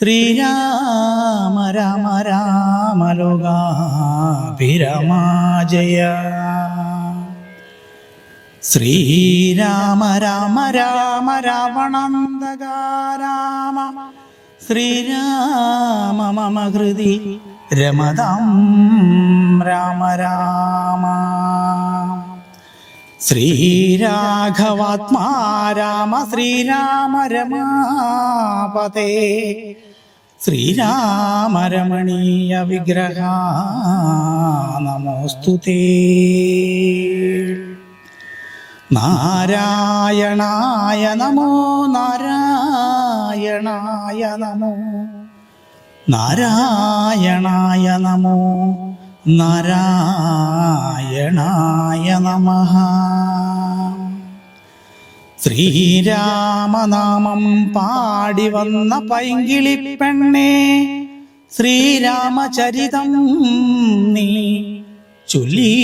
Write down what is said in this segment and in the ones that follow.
ശ്രീരാമ രാമ രാമ ലോകാഭിരാമ ജയ ശ്രീരാമ രാമ രാമ രാവണന്തക രാമ ശ്രീരാമ മമ ഹൃദി രമതം രാമ രാമ. ശ്രീരാഘവാത്മാ രാമ ശ്രീരാമ രമാപതേ. ശ്രീരാമരമണീയ വിഗ്രഹ നമോസ്തു നാരായണായ നമോ നാരായണായ നമോ നാരായണായ നമോ നാരായണായ നമ. ശ്രീരാമനാമം പാടി വന്ന പൈങ്കിളി പെണ്ണേ ശ്രീരാമചരിതം നീ ചൊല്ലിയിട്ടുമടിയാതെ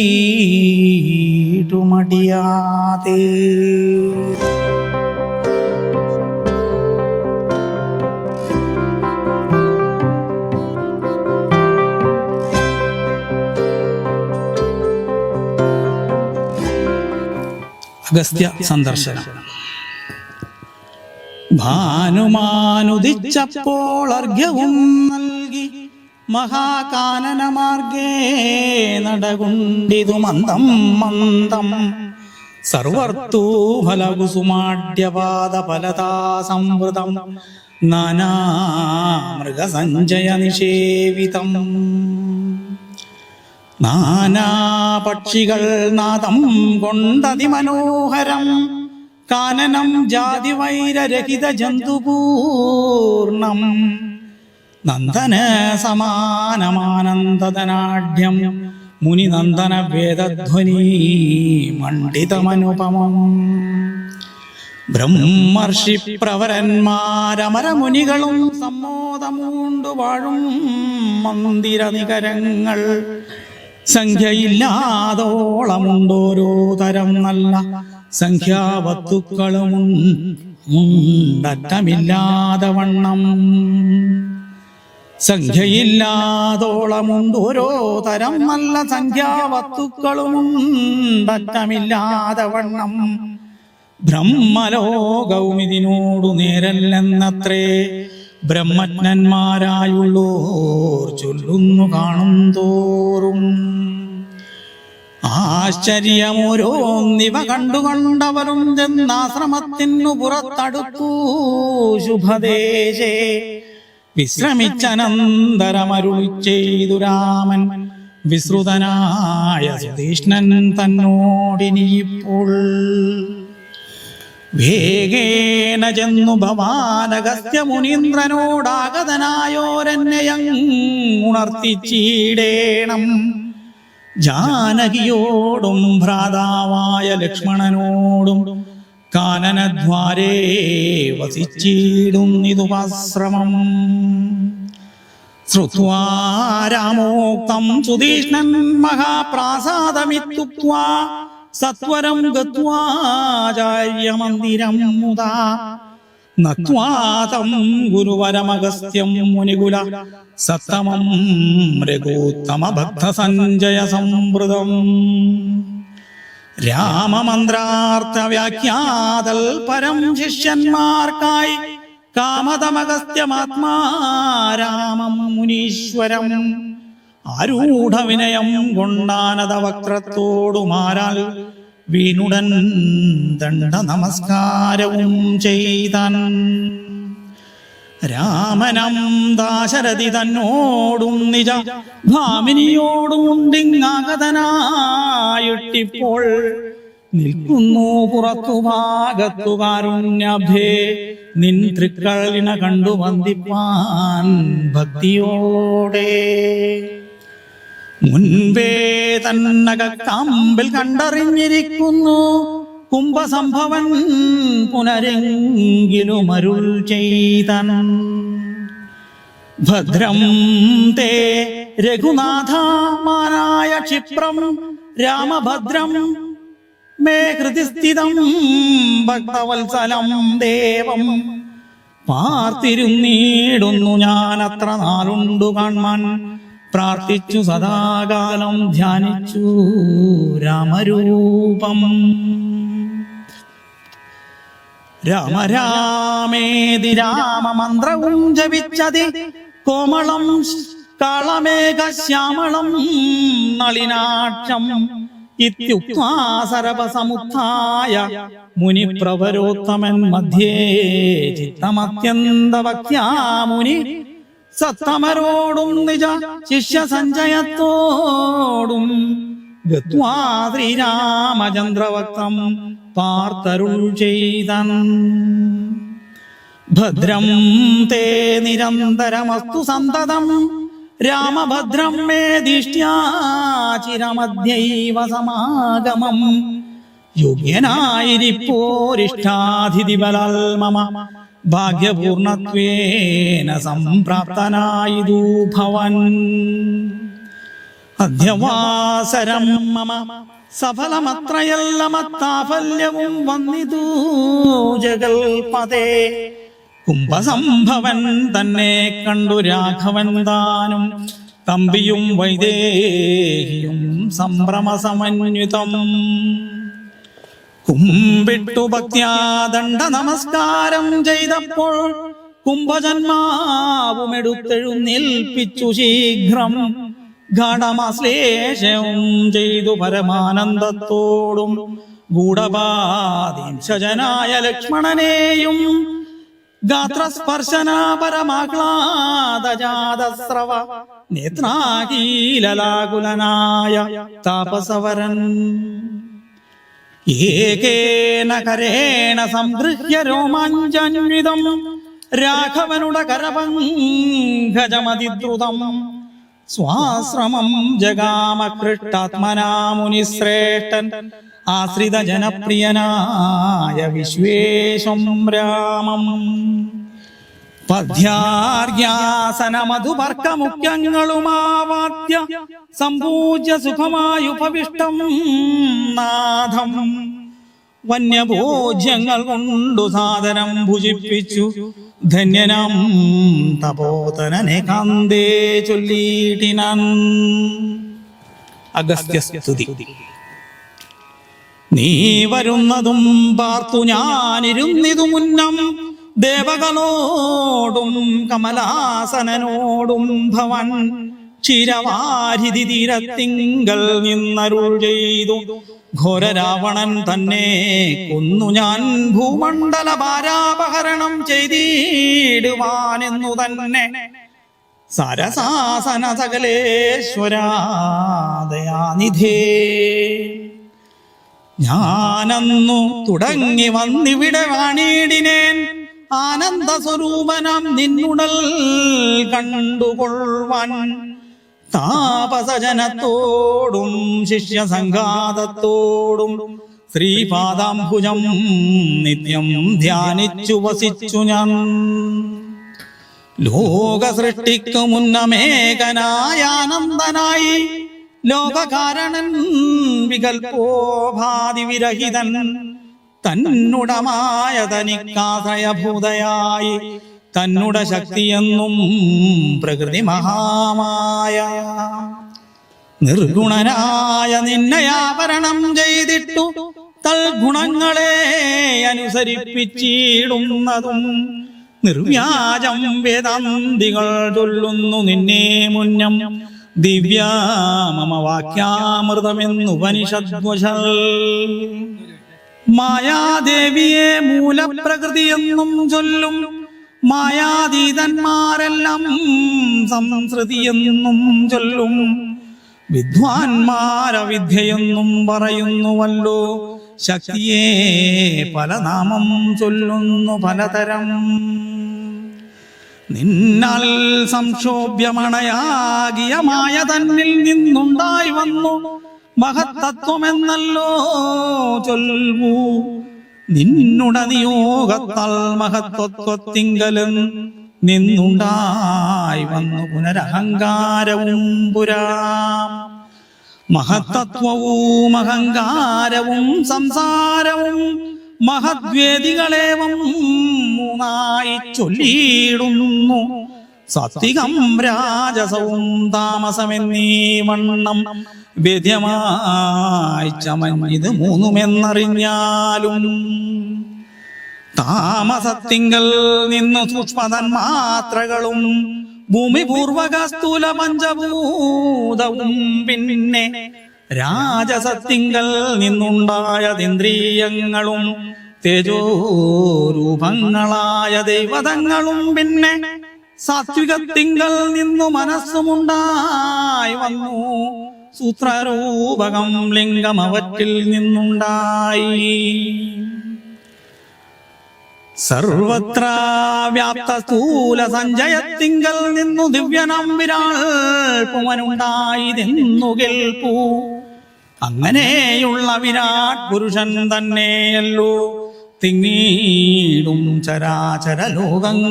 അഗസ്ത്യ സന്ദർശനം. ഭാനുമാനുദിച്ചപ്പോൾ അർഘ്യവും നൽകി മഹാകാനനമാർഗേ നടകുണ്ടിതു മന്ദം മന്ദം. സർവർത്തൂ ഫലകുസുമാഢ്യപാദ നിഷേവിതം നാനാപക്ഷികൾ നാദം കൊണ്ടതിമനോഹരം. കാനനം ജാതിവൈരരഹിത ജന്തുപൂർണം. നന്ദന സമാനമാനന്ദനാഢ്യം മുനിനന്ദന വേദധ്വനി മണ്ഡിതമനുപമം. ബ്രഹ്മർഷി പ്രവരന്മാരമരമുനികളും സമ്മോദമൂണ്ടു വാഴും മന്ദിര നികരങ്ങൾ സംഖ്യയില്ലാതോളമുണ്ടോരോ തരം നല്ല സംഖ്യാവത്തുക്കളും ഉണ്ടറ്റമില്ലാതെ വണ്ണം. സംഖ്യയില്ലാതോളമുണ്ടോരോ തരം നല്ല സംഖ്യാവത്തുക്കളും ഉണ്ടറ്റമില്ലാതെ വണ്ണം. ബ്രഹ്മലോകവും ഇതിനോടു നേരല്ലെന്നത്രേ ബ്രഹ്മജ്ഞന്മാരായുള്ളോർ ചൊല്ലുന്നു കാണും തോറും ആശ്ചര്യമോരോന്നിവ കണ്ടുകൊണ്ടവരും ചെന്നാശ്രമത്തിനു പുറത്തടുത്തു. ശുഭദേശേ വിശ്രമിച്ചനന്തരമരുളി ചെയ്തു രാമൻ. വിശ്രുതനായ സുതീഷ്ണൻ തന്നോടിനിപ്പോൾ വേഗേന ചെന്നു ഭവാനഗസ്ത്യ മുനീന്ദ്രനോടാഗതനായോരെന്നെയുണർത്തിച്ചീടേണം ജാനകിയോടും ഭ്രാതാവായ ലക്ഷ്മണനോടും കാനനദ്വാരേ വസിച്ചിടുന്നിതുപാശ്രമം ശ്രുത്വാ രാമോക്തം സുതീഷ്ണൻ മഹാപ്രാസാദമിത്യുക്വാ സത്വരം ഗത്വാചാര്യമന്ദിരം മുദാ നത്വാതം ഗുരുവരമഗസ്ത്യം മുനികുല. സത്തമം രഘൂത്തമ ഭക്ത സഞ്ജയ സംവൃതം രാമമന്ത്രാർത്ഥ വ്യാഖ്യാതൽ പരം ശിഷ്യന്മാർക്കായി കാമതമഗസ്ത്യമാത്മാ രാമം മുനീശ്വരം. ആരൂഢ വിനയം കൊണ്ടാനത വക്രത്തോടുമാരാൽ വീണുടൻ ദണ്ഡ നമസ്കാരവും ചെയ്തൻ. രാമനം ദാശരഥി തന്നോടും നിജ ഭാമിനിയോടുണ്ടിങ്ങാകതനായിട്ടിപ്പോൾ നിൽക്കുന്നു പുറത്തു ഭാഗത്തു കാരുണ്യഭേ. നിൻ തൃക്കളിന കണ്ടു വന്ദിപ്പാൻ ഭക്തിയോടെ. മുൻപേ തന്നകക്കാമ്പിൽ കണ്ടറിഞ്ഞിരിക്കുന്നു കുംഭസംഭവൻ പുനരെങ്കിലും അരുൾ ചെയ്തൻ. ഭദ്രം തേ രഘുനാഥമാനായ ക്ഷിപ്രം രാമഭദ്രം മേ ഹൃദിസ്ഥിതം ഭക്തവത്സലം ദേവം പാർത്തിരുന്നീടുന്നു ഞാൻ അത്ര നാളുണ്ടു കാൺമാൻ പ്രാർത്ഥിച്ചു സദാകാലം ധ്യാനിച്ചു. രാമരൂപം. രാമ രാമേതി രാമമന്ത്രവും ജപിച്ചതി. കോമളം കാളമേഘ ശ്യാമളം നളിനാക്ഷം. ഇത്യുക്വാ സരപസമുത്ഥായ മുനിപ്രവരോത്തമൻ മധ്യേ. ചിത്തമത്യന്തവക്യാ മുനി സത്തമരോടും നിജ ശിഷ്യ സഞ്ജയത്തോടും ഗത്വാമചന്ദ്രവക്തം പാർത്തരുൾ ചെയ്തൻ. ഭദ്രം തേ നിരന്തരമസ്തു സന്തതം രാമഭദ്രം മേ ദിഷ്ട്യാചിരമദ്യൈവ സമാഗമം. യോഗ്യനായിരിപ്പോരിഷ്ടാതിഥിബലാൽ മമ. ഭാഗ്യപൂർണത്വേന സംപ്രാപ്തനായിതു ഭവൻ. അധ്യവാസരം മമ സഫലമത്രയല്ല മത്താഫല്യവും വന്നിതു ജഗൽപതേ. കുംഭസംഭവൻ തന്നെ കണ്ടു രാഘവൻ താനും. തമ്പിയും വൈദേഹിയും സംഭ്രമസമന്വിതം. കുമ്പിട്ടു ഭക്യാദണ്ഡ നമസ്കാരം ചെയ്തപ്പോൾ കുംഭജന്മാവുമെടുത്തെഴുന്നേൽപ്പിച്ചു ശീഘ്രം ഘടമശ്ലേഷവും ചെയ്തു പരമാനന്ദത്തോടും ഗൂഢപാദീംശജനായ ലക്ഷ്മണനെയും ഗാത്രസ്പർശന പരമാഹ്ലാദജാതസ്രവ നേത്രാകീലലാകുലനായ താപസവരൻ. ഏകേന കരേണ സംഗൃഹ്യ രോമാഞ്ചന്വിതം. രാഘവനുടെ കരപങ്കജമതിദ്രുതം. സ്വാശ്രമം ജഗാമകൃഷ്ടാത്മനാ മുനിശ്രേഷ്ഠൻ ആശ്രിത ജനപ്രിയനായ വിശ്വേശം രാമം. പദ്യാർഗ്യാസന സമ്പൂജ്യ സുഖമായുപവിഷ്ടം നാഥം. വന്യഭോജ്യങ്ങൾ കൊണ്ടു സാധനം ഭുജിപ്പിച്ചു. ധന്യനം തപോതനനെ കാന്തേ ചൊല്ലിയിട്ടിനൻ അഗസ്ത്യസ്തുതി. നീ വരുന്നതും പാർത്തു ഞാനിരുന്നിതു മുന്നം ദേവകളോടും കമലാസനനോടും ഭവൻ ചിരവാരിധി തീരത്തിങ്കൽ നിന്നരുൾ ചെയ്തു. ഘോരരാവണൻ തന്നെ കൊന്നു ഞാൻ ഭൂമണ്ഡല ഭാരാപഹരണം ചെയ്തിടുവാനെന്നു തന്നെ. സരസാസന സകലേശ്വരാദയാനിധേ. ഞാനന്നു തുടങ്ങി വന്നിവിടെ വാണിടിനേൻ. ആനന്ദ സ്വരൂപനം നിന്നുടൽ കണ്ടുകൊള്ളുവാൻ താപസജനത്തോടും ശിഷ്യസംഘാതത്തോടും ശ്രീപാദാംഭുജം നിത്യം ധ്യാനിച്ചു വസിച്ചു ഞാൻ. ലോക സൃഷ്ടിക്കു മുന്നമേകനായാനന്ദനായി ലോകകാരണൻ വികൽപ്പോഭാതി വിരഹിതൻ തന്നുടമായ തനിക്കാശ്രയഭൂതയായി തന്നുട ശക്തിയെന്നും പ്രകൃതി മഹാമായ നിർഗുണനായ നിന്നയാഭരണം ചെയ്തിട്ടു തൽഗുണങ്ങളെ അനുസരിപ്പിച്ചിടുന്നതും നിർവ്യാജം വേദാന്തികൾ ചൊല്ലുന്നു നിന്നെ മുന്നം ദിവ്യ മമ വാക്യാമൃതമെന്നുപനിഷദ്വശൽ മായാദേവിയെ മൂലപ്രകൃതിയെന്നും ചൊല്ലും. മായാതീതന്മാരെല്ലാം സംസൃതിയെന്നും ചൊല്ലും. വിദ്വാൻമാരവിദ്യയെന്നും പറയുന്നുവല്ലോ. ശക്തിയെ പല നാമം ചൊല്ലുന്നു പലതരം. നിന്നാൽ സംക്ഷോഭ്യമണയാകിയ മായ തന്നിൽ നിന്നുണ്ടായി വന്നു. മഹത്തത്വമെന്നല്ലോ ചൊൽവൂ നിന്നുട നിയോഗത്താൽ മഹത്വത്വത്തിങ്കലും നിന്നുണ്ടായി വന്നു പുനരഹങ്കാരവും പുരാ. മഹത്തത്വവും അഹങ്കാരവും സംസാരവും മഹദ്വേദികളേവം മൂന്നായി ചൊല്ലിയിടുന്നു. സത്വികം രാജസവും താമസമെന്നീ വണ്ണം വേദ്യമായി ചമഞ്ഞിത് മൂന്നുമെന്നറിഞ്ഞാലും താമസത്തിങ്കൽ നിന്നു സൂക്ഷ്മതന്മാത്രകളും ഭൂമിപൂർവക ഭൂമി പൂർവക സ്ഥൂല പഞ്ചഭൂതവും. പിന്നെ രാജസത്തിങ്കൽ നിന്നുണ്ടായതിന്ദ്രിയങ്ങളും തേജോരൂപങ്ങളായ ദൈവതങ്ങളും. പിന്നെ സാത്വികത്തിങ്കൽ നിന്നു മനസ്സുമുണ്ടായി വന്നു. സൂത്രരൂപകം ലിംഗം അവറ്റിൽ നിന്നുണ്ടായി. സർവത്ര വ്യാപ്ത സ്ഥൂല സഞ്ചയത്തിങ്കൽ നിന്നു ദിവ്യനം വിരാൾ പുമനുണ്ടായതെന്നു കേൾപ്പൂ. അങ്ങനെയുള്ള വിരാട് പുരുഷൻ തന്നെയല്ലോ. തിങ്ങീടും ചരാചര ലോകങ്ങളാകുന്നതും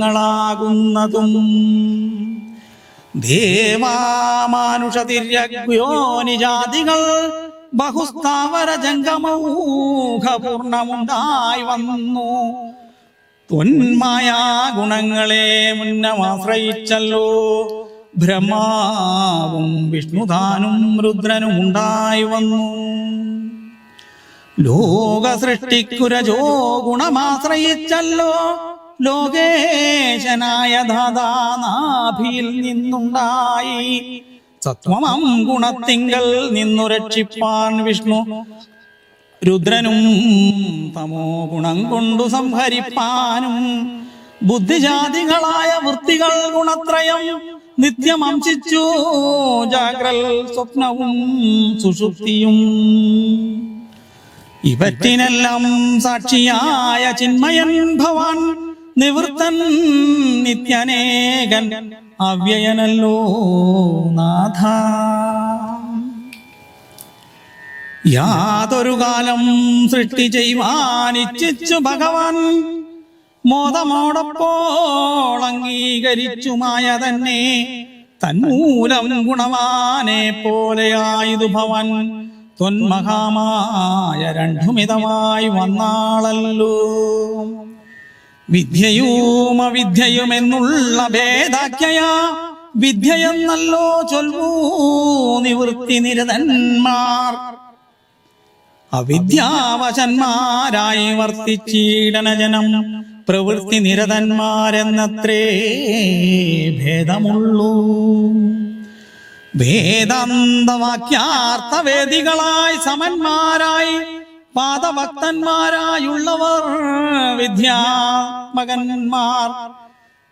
ദേവാമാനുഷതിര്യഗ്യോനിജാതികൾ ബഹുസ്ഥാവര ജംഗമൂഖപൂർണമുണ്ടായി വന്നു. തൊന്മയാ ഗുണങ്ങളെ മുന്നമാശ്രയിച്ചല്ലോ. ബ്രഹ്മാവും വിഷ്ണുദാനും രുദ്രനും ഉണ്ടായി വന്നു. ലോക സൃഷ്ടിക്കുരജോ ഗുണമാശ്രയിച്ചല്ലോ. ലോകേശനായ ദാതാനാഭിയിൽ നിന്നുണ്ടായി. സത്വമം ഗുണത്തിങ്കൽ നിന്നു രക്ഷിപ്പാൻ വിഷ്ണു. രുദ്രനും തമോ ഗുണം കൊണ്ടു സംഹരിപ്പാനും. ബുദ്ധിജാതികളായ വൃത്തികൾ ഗുണത്രയം നിത്യമംശിച്ചു. ജാഗ്രൽ സ്വപ്നവും സുഷുപ്തിയും. ഇവറ്റിനെല്ലാം സാക്ഷിയായ ചിന്മയൻ ഭവാൻ നിവൃത്തൻ നിത്യനേകൻ അവ്യയനല്ലോ നാഥ. യാതൊരു കാലം സൃഷ്ടി ചെയ്യുവാനിച്ഛിച്ചു ഭഗവാൻ. മോദമോടപ്പോൾ മായ തന്നെ തന്മൂലം ഗുണവാനെ പോലെയായതു ഭവൻ. ത്വന്മഹാമായ രണ്ടുമിതമായി വന്നാളല്ലോ. വിദ്യയും അവിദ്യയുമെന്നുള്ള ഭേദാഖ്യയ വിദ്യയെന്നല്ലോ ചൊൽവൂ നിവൃത്തി നിരതന്മാർ. അവിദ്യാവശന്മാരായി വർത്തിച്ചീടന ജനം പ്രവൃത്തി നിരതന്മാരെന്നത്രേ ഭേദമുള്ളൂ. വേദാന്തവാക്യാർത്ഥവേദികളായി സമന്മാരായി പാദഭക്തന്മാരായുള്ളവർ വിദ്യാമകന്മാർ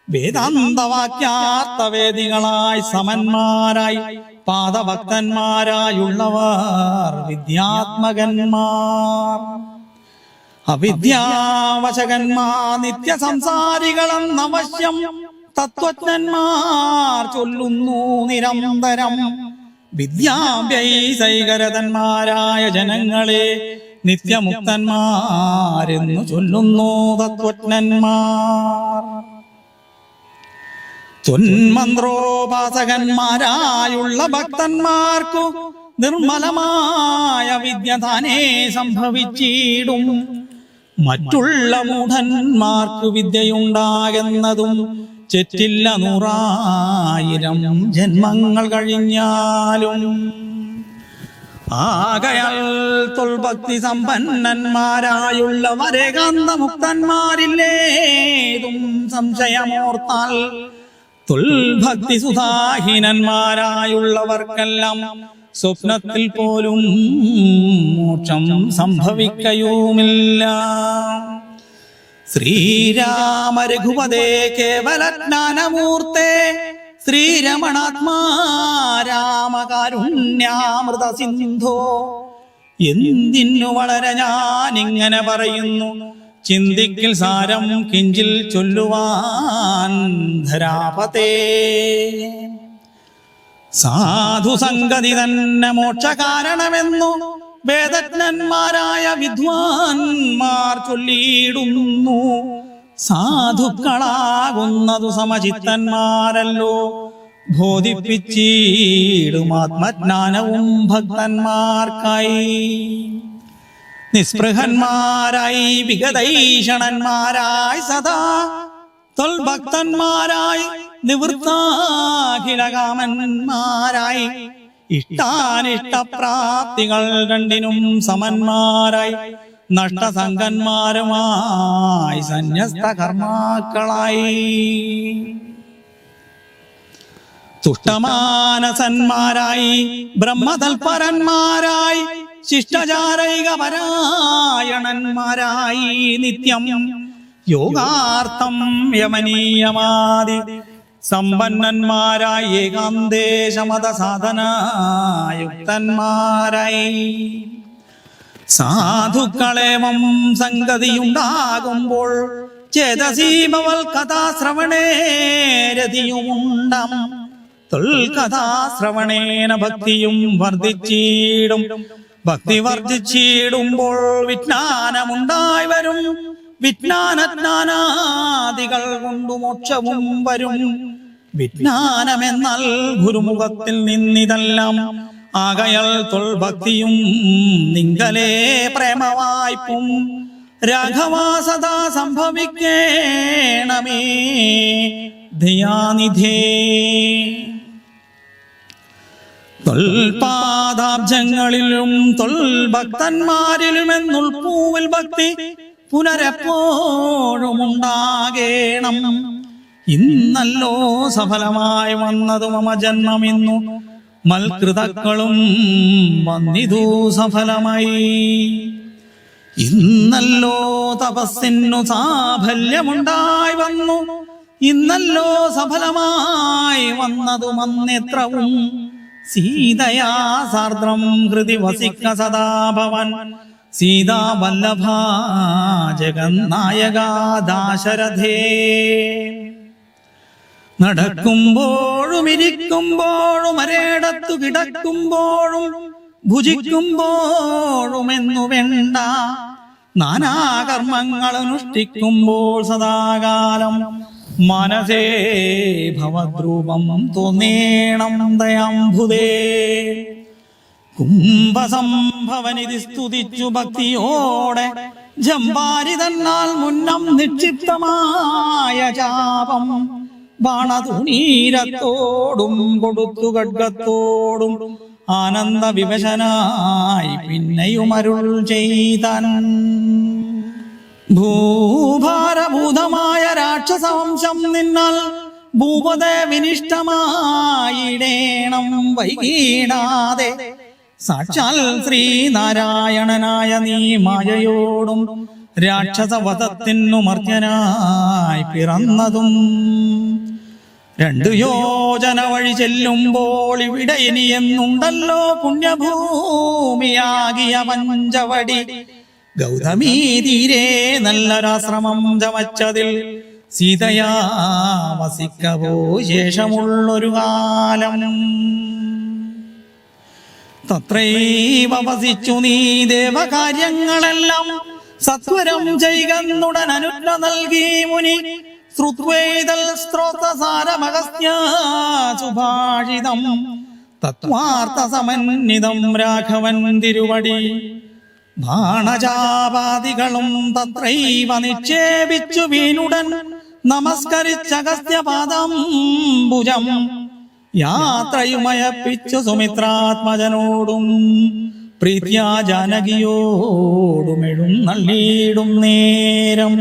വേദാന്തവാക്യാർത്ഥവേദികളായി സമന്മാരായി പാദഭക്തന്മാരായുള്ളവർ വിദ്യാത്മകന്മാർ. അവിദ്യാവശകന്മാർ നിത്യസംസാരികളെന്നവശ്യം തത്വജ്ഞന്മാർ ചൊല്ലുന്നു നിരന്തരം. വിദ്യാഭ്യൈസൈകരതന്മാരായ ജനങ്ങളെ നിത്യമുക്തന്മാരെന്നു ചൊല്ലുന്നു തത്വജ്ഞന്മാർ. തൊന്മന്ത്രോപാസകന്മാരായുള്ള ഭക്തന്മാർക്കു നിർമ്മലമായ വിദ്യ താനേ സംഭവിച്ചിടും. മറ്റുള്ള മൂഢന്മാർക്കു വിദ്യയുണ്ടാകുന്നതും ചെറ്റില്ല നൂറായിരം ജന്മങ്ങൾ കഴിഞ്ഞാലും. ആകയാൽ തൊൽഭക്തി സമ്പന്നന്മാരായുള്ളവരെ കാന്തമുക്തന്മാരില്ലേതും സംശയമോർത്താൽ തുൽഭക്തി സുധാഹീനന്മാരായുള്ളവർക്കെല്ലാം സ്വപ്നത്തിൽ പോലും മോക്ഷം സംഭവിക്കയുമില്ല. ശ്രീരാമ രഘുപതേ കേവല ജ്ഞാനമൂർത്തേ ശ്രീരമണാത്മാ രാമകാരുണ്യാമൃത സിന്ധോ. എന്തിനു വളരെ ഞാൻ ഇങ്ങനെ പറയുന്നു? ചിന്തിക്കിൽ സാരം കിഞ്ചിൽ ചൊല്ലുവാൻ ധരാപതേ. സാധു സംഗതി തന്നെ മോക്ഷ കാരണമെന്നു വേദജ്ഞന്മാരായ വിദ്വാൻമാർ ചൊല്ലിയിടുന്നു. സാധുക്കളാകുന്നതു സമചിത്തന്മാരല്ലോ. ബോധിപ്പിച്ചിടും ആത്മജ്ഞാനവും ഭക്തന്മാർക്കായി. നിസ്പൃഹന്മാരായി വിഗതൈഷണന്മാരായി സദാ തൊൽഭക്തന്മാരായി നിവൃത്താഖിലകാമന്മാരായി ഇഷ്ടാനിഷ്ടപ്രാപ്തികൾ രണ്ടിനും സമന്മാരായി. നഷ്ടസംഗന്മാരുമായി സന്യസ്ത കർമാക്കളായി തുഷ്ടമാനസന്മാരായി ബ്രഹ്മതൽപരന്മാരായി ശിഷ്ടചാരൈകപരായണന്മാരായി നിത്യം യോഗാർത്ഥം യമനീയമാതി സമ്പന്നന്മാരായി ഏകാന്തേശമത സാധനായുക്തന്മാരായി സാധുക്കളേമം സംഗതിയുണ്ടാകുമ്പോൾ ചേതസീമവൽ കഥാശ്രവണേ തൊൽകഥാശ്രവണേന ഭക്തിയും വർദ്ധിച്ചിടും. ഭക്തി വർദ്ധിച്ചിടുമ്പോൾ വിജ്ഞാനമുണ്ടായി വരും. വിജ്ഞാനജ്ഞാനാദികൾ കൊണ്ടു മോക്ഷവും വരും. വിജ്ഞാനമെന്നാൽ ഗുരുമുഖത്തിൽ നിന്നിതെല്ലാം ആകയൽ തൊൽഭക്തിയും നിങ്കലേ പ്രേമവായ്പും സദാ സംഭവിക്കേണമേ. ദയാനിധേ. തൊൽപാദാബ്ജങ്ങളിലും തൊൽഭക്തന്മാരിലും എന്നുൾപ്പൂവിൽ ഭക്തി പുനരെപ്പോഴുമുണ്ടാകേണം. ഇന്നല്ലോ സഫലമായി വന്നതു മമ ജന്മമിന്നു മൽകൃതക്കളും വന്നിതു സഫലമായി. ഇന്നല്ലോ തപസ്സിനു സാഫല്യമുണ്ടായി വന്നു. ഇന്നല്ലോ സഫലമായി വന്നതു മന്നെത്രവും സീതയാ സാർദ്രം ഹൃതി വസിക്ക സദാ ഭവൻ സീതാ വല്ലഭ ജഗന്നായക ദാശരഥേ നടക്കുമ്പോഴും ഇരിക്കുമ്പോഴും അരേടത്തു കിടക്കുമ്പോഴും ഭുജിക്കുമ്പോഴും എന്നു വേണ്ട. നാനാകർമ്മങ്ങൾ അനുഷ്ഠിക്കുമ്പോൾ സദാകാലം മനസേ ഭവദ്രൂപം തോന്നേണം ദയാംഭുദേ കുംഭസംഭവനിധി സ്തുതിച്ചു ഭക്തിയോടെ ജമ്പാരി തന്നാൽ മുന്നം നിക്ഷിപ്തമായ ചാപം ബാണതുണീരത്തോടും കൊടുത്തു ഖഡ്ഗത്തോടും ആനന്ദ വിവശനായി പിന്നെയും അരുൾ ചെയ്താൻ. ഭൂഭാരഭൂതമായ രാക്ഷസവംശം നിന്നാൽ ഭൂപതേ വിനിഷ്ടമായിടേണം വൈകീടാതെ. സാക്ഷാൽ ശ്രീനാരായണനായ നീ മായയോടും രാക്ഷസവധത്തിനു മർത്യനായി പിറന്നതും. രണ്ടു യോജന വഴി ചെല്ലുമ്പോൾ ഇവിടെ ഇനിയെന്നുണ്ടല്ലോ പുണ്യഭൂമിയാകിയ മഞ്ചവടി ഗൗതമീ തീരെ നല്ലൊരാശ്രമം ചമച്ചതിൽ സീതയാ വസിക്കവോ ശേഷമുള്ളൊരു കാലം. തത്രൈവ വസിച്ചു നീ ദേവകാര്യങ്ങളെല്ലാം സത്വരം ചെയ്കന്നുടൻ അനുജ്ഞ നൽകി മുനി. ശ്രുത്വേതൽ സ്ത്രോതസാരമഗസ്ത്യ സുഭാഷിതം തത്വാർത്ഥസമന്വിതം രാഘവൻ തിരുവടി. ബാണജാപാദികളും തത്രൈവ നിക്ഷേപിച്ചു വീനുടൻ നമസ്കരിച്ചഗസ്ത്യപാദം ഭുജം യാത്രയുമയപ്പിച്ചു സുമിത്രാത്മജനോടും പ്രീത്യാ ജാനകിയോടുമെഴും നള്ളിയിടും നേരം.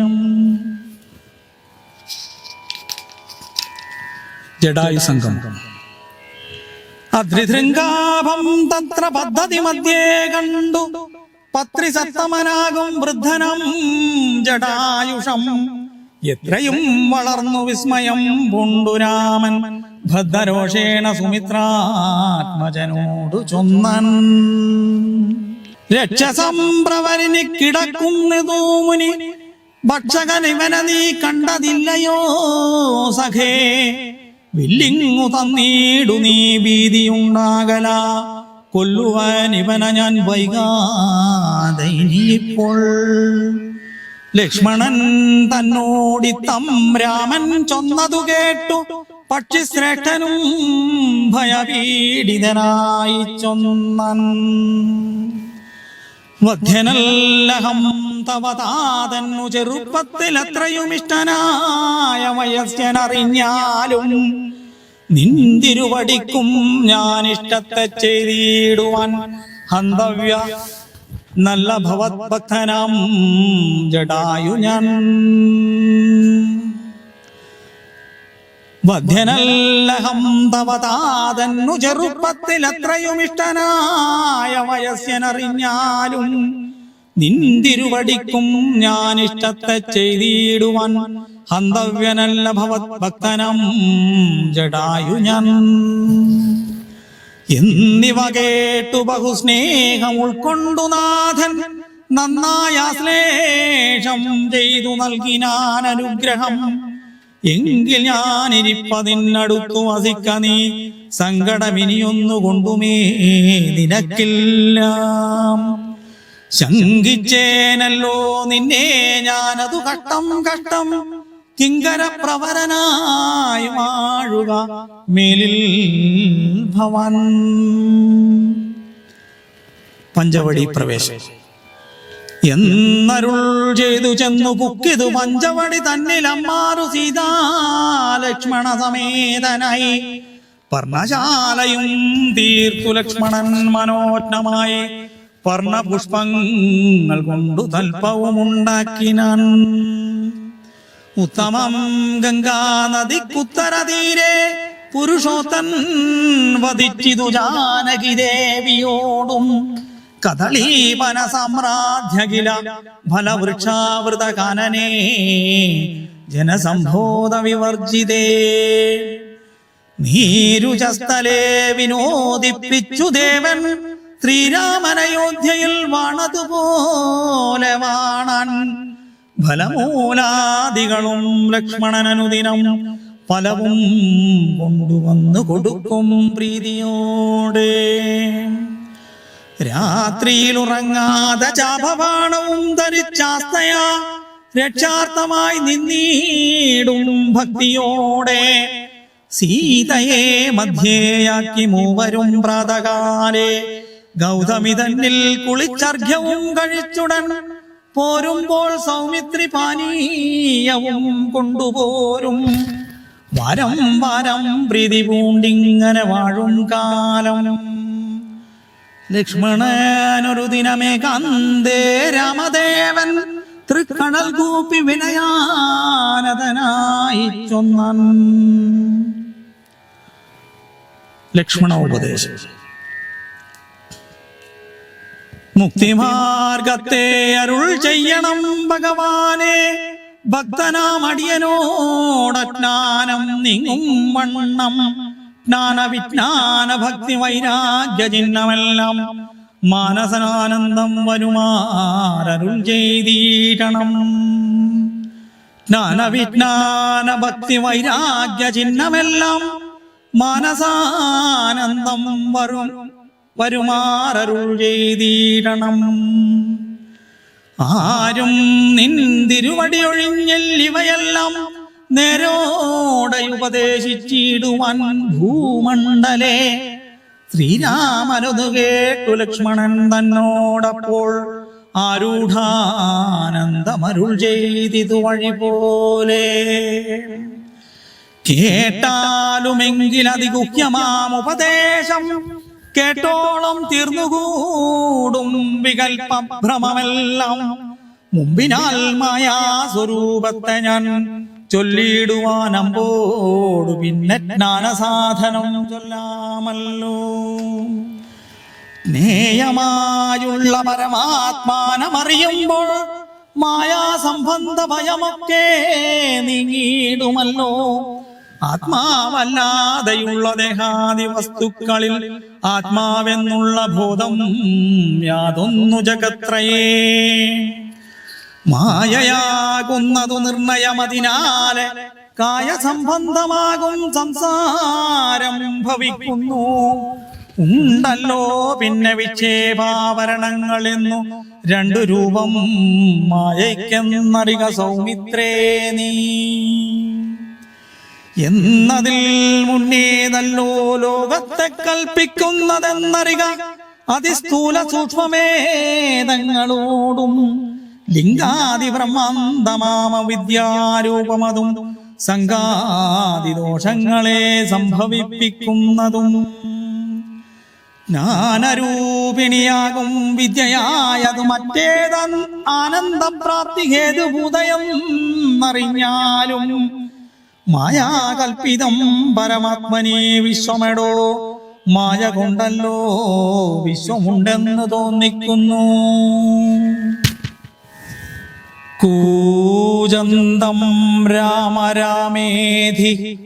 ജഡായു സംഘം. അദ്രിധൃംഗാഭം തത്ര പദ്ധതി മധ്യേ കണ്ടു. പത്രി സത്തമനാകും വൃദ്ധനം ജടായുഷം എത്രയും വളർന്നു വിസ്മയം പുണ്ടുരാമൻ ഭദ്രരോഷേണ സുമിത്രാത്മജനോടു ചൊന്നൻ. രക്ഷസംപ്രവരിന് കിടക്കുന്നതോ മുനി. ഭക്ഷകൻ ഇവനെ നീ കണ്ടതില്ലയോ സഖേ? വില്ലിങ്ങു തന്നീടു നീ ഭീതിയുണ്ടാകല. കൊല്ലുവാൻ ഇവനെ ഞാൻ വൈകാതെ ഇനിയിപ്പോൾ. ലക്ഷ്മണൻ തന്നോടിത്തം രാമൻ ചൊന്നതു കേട്ടു. പക്ഷിശ്രേഷ്ഠനും ഭയപീഡിതനായി ചൊന്നൻ. വധ്യനല്ലഹം തവ താതന്നു ചെറുപ്പത്തിൽ അത്രയും ഇഷ്ടനായ വയസ്യനറിഞ്ഞാലും നിന്തിരുവടിക്കും ഞാൻ ഇഷ്ടത്തെ ചെയ്തിടുവാൻ ഹന്തവ്യ നല്ല ഭവത്ഭക്തനാം ജടായു ഞാൻ വധ്യനല്ലഹം തവ താതന്നു ചെറുപ്പത്തിൽ അത്രയും ഇഷ്ടനായ വയസ്യനറിഞ്ഞാലും നിന്തിരുവടിക്കും ഞാൻ ഇഷ്ടത്തെ ചെയ്തിടുവാൻ ഹന്തവ്യനല്ല ഭവത് ഭക്തനം ജടായു ഞാൻ എന്നിവ കേട്ടു ബഹുസ്നേഹം ഉൾക്കൊണ്ടു നാഥൻ നന്നായ ശ്ലേഷം ചെയ്തു നൽകിനാൻ അനുഗ്രഹം എങ്കിൽ ഞാനിരിപ്പതിനടുത്തു വസിക്ക നീ. സങ്കടമിനിയൊന്നു കൊണ്ടുമേ നിനക്കില്ല. ശങ്കിച്ചേനല്ലോ നിന്നെ ഞാനതു കഷ്ടം കഷ്ടം കിങ്കര പ്രവരനായി വാഴുക മേലിൽ ഭവൻ. പഞ്ചവടി പ്രവേശം. എന്നരുൾ ചെയ്തു ചെന്നു പുക്കിതു പഞ്ചവടി തന്നിൽ അമ്മാറു സീതാ ലക്ഷ്മണ സമേതനായി. പർണശാലയും തീർത്തു ലക്ഷ്മണൻ മനോജ്ഞമായി. പർണപുഷ്പങ്ങൾ കൊണ്ടു തൽപ്പവും ഉണ്ടാക്കിനാൻ ഉത്തമം ഗംഗാ തീരെ പുരുഷോത്തൻ വധിച്ചിതു ജാനകി ദേവിയോടും. കദളീപന സാമ്രാധ്യകില ഫലവൃക്ഷാവൃത കാനനേ ജനസംബോധ വിവർജിതേ നീരുചസ്തലേ വിനോദിപ്പിച്ചു ദേവൻ ശ്രീരാമനയോധ്യയിൽ വാണതുപോലെ വാണൻ. ഫലമൂലാദികളും ലക്ഷ്മണനനുദിനം ഫലവും കൊണ്ടുവന്നു കൊടുക്കും പ്രീതിയോടെ. രാത്രിയിൽ ഉറങ്ങാതെ ചാപവാണവും ധരിച്ചാസ്തയാ. രക്ഷാർത്ഥമായി നിന്നീടും ഭക്തിയോടെ സീതയെ മധ്യേയാക്കി മൂവരും പ്രാതകാലെ. ഗൗതമി തന്നിൽ കുളിച്ചർഘ്യവും കഴിച്ചുടൻ പോരുമ്പോൾ സൗമിത്രി പാനീയവും കൊണ്ടുപോരും. വരം വരം പ്രീതി പൂണ്ടിങ്ങനെ വാഴും കാലം. ലക്ഷ്മണനൊരു ദിനമേ കന്തേ രാമദേവൻ തൃക്കണൽ കൂപ്പി വിനയാനതനായി ചൊന്നൻ. ലക്ഷ്മണ ഉപദേശം. മുക്തിമാർഗത്തെ അരുൾ ചെയ്യണം ഭഗവാനെ. ഭക്തനാമടിയനോടജ്ഞാനം നിങ്ങും വണ്ണം. ജ്ഞാനവിജ്ഞാന ഭക്തി വൈരാഗ്യ ചിഹ്നമെല്ലാം മാനസനാനന്ദം വരുമാരരുൾ ചെയ്തീരണം ജ്ഞാനവിജ്ഞാന ഭക്തി വൈരാഗ്യ ചിഹ്നമെല്ലാം മാനസാനന്ദം വരും വരുമാരരുൾ ചെയ്തീരണം ആരും നിന്തിരുവടി ഒഴിഞ്ഞല്ലിവയെല്ലാം നേരോടെ ഉപദേശിച്ചിടുവാൻ ഭൂമണ്ഡലേ. ശ്രീരാമനതു കേട്ടു ലക്ഷ്മണൻ തന്നോടപ്പോൾ ആരൂഢാനന്ദമരുൾ ചെയ്തിതു വഴി പോലെ കേട്ടാലുമെങ്കിൽ ഗുഹ്യമാം ഉപദേശം. കേട്ടോളം തീർന്നുകൂടും വികൽപ്പ ഭ്രമമെല്ലാം മുമ്പിനാൽ മായാ സ്വരൂപത്തെ ഞാൻ ചൊല്ലിയിടുവാനമ്പോടു പിന്നെ ജ്ഞാനസാധനം ചൊല്ലാമല്ലോ. നേയമായുള്ള പരമാത്മാനമറിയുമ്പോൾ മായാസംബന്ധ ഭയമൊക്കെ നീങ്ങിയിടുമല്ലോ. ആത്മാവല്ലാതെയുള്ള ദേഹാദി വസ്തുക്കളിൽ ആത്മാവെന്നുള്ള ബോധം യാതൊന്നു ജഗത്രയേ. മായയാകുന്നതു നിർണയമതിനാലെ കായസംബന്ധമാകും സംസാരം ഭവിക്കുന്നു. ഉണ്ടല്ലോ പിന്നെ വിക്ഷേപാവരണങ്ങളെന്നു രണ്ടു രൂപം മായയ്ക്കെന്നറിക സൗമിത്രേ നീ. എന്നതിൽ മുന്നേതല്ലോ ലോകത്തെ കൽപ്പിക്കുന്നതെന്നറിക അതിസ്ഥൂല സൂക്ഷ്മമേതങ്ങളോടും ലിംഗാതി ബ്രഹ്മാന്തമാമ വിദ്യാരൂപമതും സംഘാതി ദോഷങ്ങളെ സംഭവിപ്പിക്കുന്നതും ജ്ഞാനരൂപിണിയാകും വിദ്യയായതു മറ്റേതൻ ആനന്ദപ്രാപ്തി ഹേതുഭൂതയം അറിഞ്ഞാലും മായാകൽപ്പിതം പരമാത്മനെ വിശ്വമെടോ. മായ കൊണ്ടല്ലോ വിശ്വമുണ്ടെന്ന് തോന്നിക്കുന്നു. കൂജന്തം രാമ രാമേധി.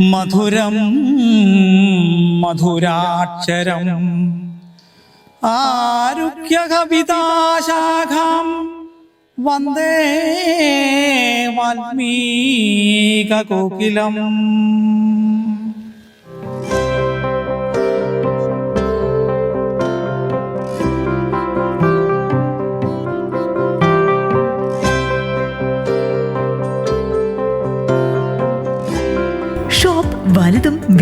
മധുരം മധുരാക്ഷരം. ആരുഗ്യകവിതാശാഖാം വന്ദേ വാൽമീകോകിലം